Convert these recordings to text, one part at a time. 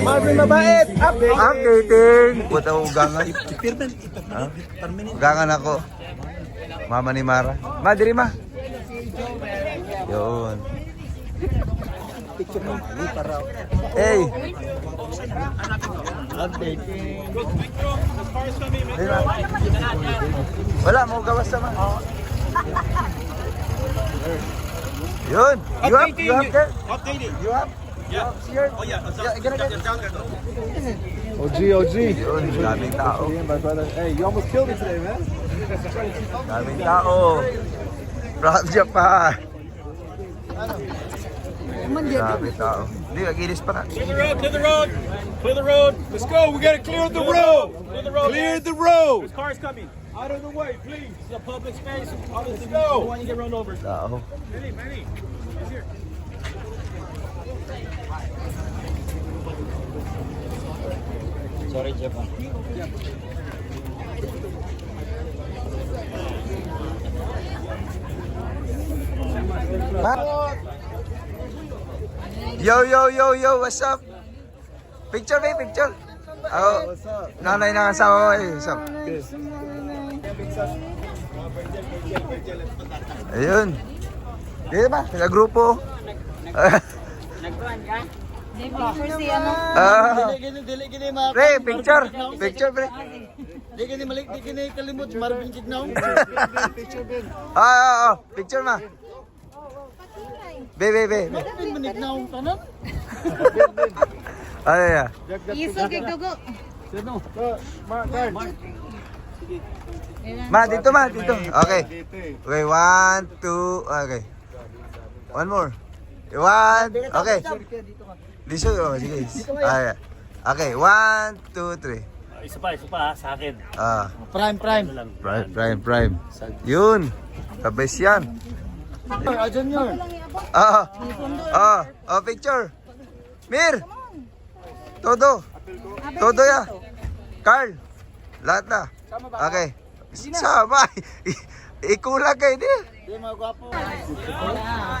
Marvin Mabait, update! Updating! Puta ugangan. Ha? Ugangan ako. Mama ni Mara. Ma, diri ma. Yun. Hey! Hey, ma. Wala, mau gawas sama. Yun! You have, you have there? Updating. You have? Yeah. Oh, here? Oh yeah. Yeah, gonna get- OG, OG. Yun, daming tao. Yeah, my brother. Hey, you almost killed me today, man. Daming tao. From Japan. Daming tao. Hindi, naginis pa na. Clear the road. Clear the road. Clear the road. Let's go. We gotta clear the road. Clear the road. Clear the road. There's cars coming. Out of the way, please. It's a public space. Let's go. Don't want you to get run over. Tao. Manny, Manny. Sorry, Japan. Yo, yo, yo, yo, what's up? Picture, babe, picture. Up? nanay ng asawa ko eh. What's up? Ayun. Dito ba? Nagrupo. Hindi, picture si ano. Ah, Gini, gini ma. pre, picture. Picture, pre. Di gini malik, di gini kalimot Marvin Kignaw. Ah, ah, ah. Picture, ma. Be, be, be. Marvin Manignaw kanan. Ano yan? Iso kay dugo. Mark, guard. Ma, dito, ma, dito. Okay. Okay, one, two, okay. One more. One, okay. Dito, oh, sige. Ah, yeah. Okay, one, two, three. Isa pa, isa pa sa akin. Ah, Prime, prime. prime, prime, prime. Yun. Kabes yan. Ajan yun. Ah, ah, ah, picture. Mir. Todo. Todo ya. Carl. Lahat na. Okay. Sama. Ikulang kayo di. Di mga gwapo. Ah,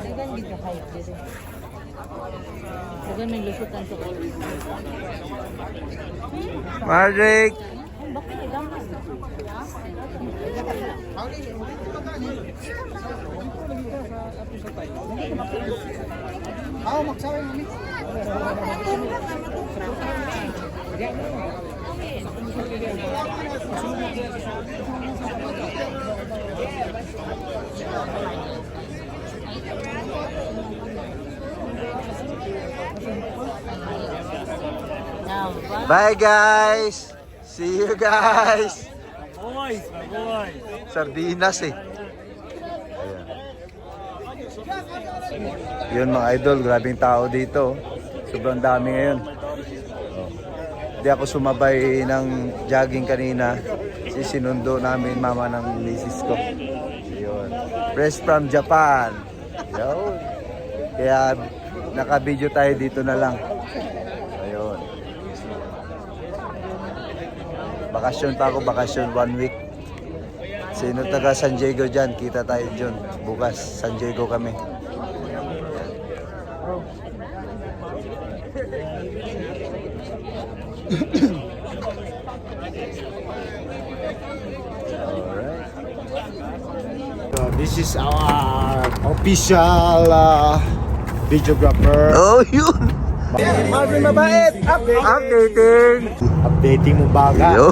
Dagan dito kayo dito. Dagan may lusutan sa ko. Marek. Bye guys! See you guys. Boys, my. Sardinas eh. Ayan. Yun mga idol, grabing tao dito. Sobrang dami ngayon. Oh. Hindi ako sumabay ng jogging kanina. Sisinundo namin mama ng misis ko. Yun. Fresh from Japan. Yun. Kaya naka-video tayo dito na lang. Bakasyon pa ako, bakasyon one week. Sino taga San Diego dyan? Kita tayo dyan. Bukas, San Diego kami. Uh, this is our official uh, videographer. Oh, yun! Marvin Mabait! Updating! Updating mo baga. Yun!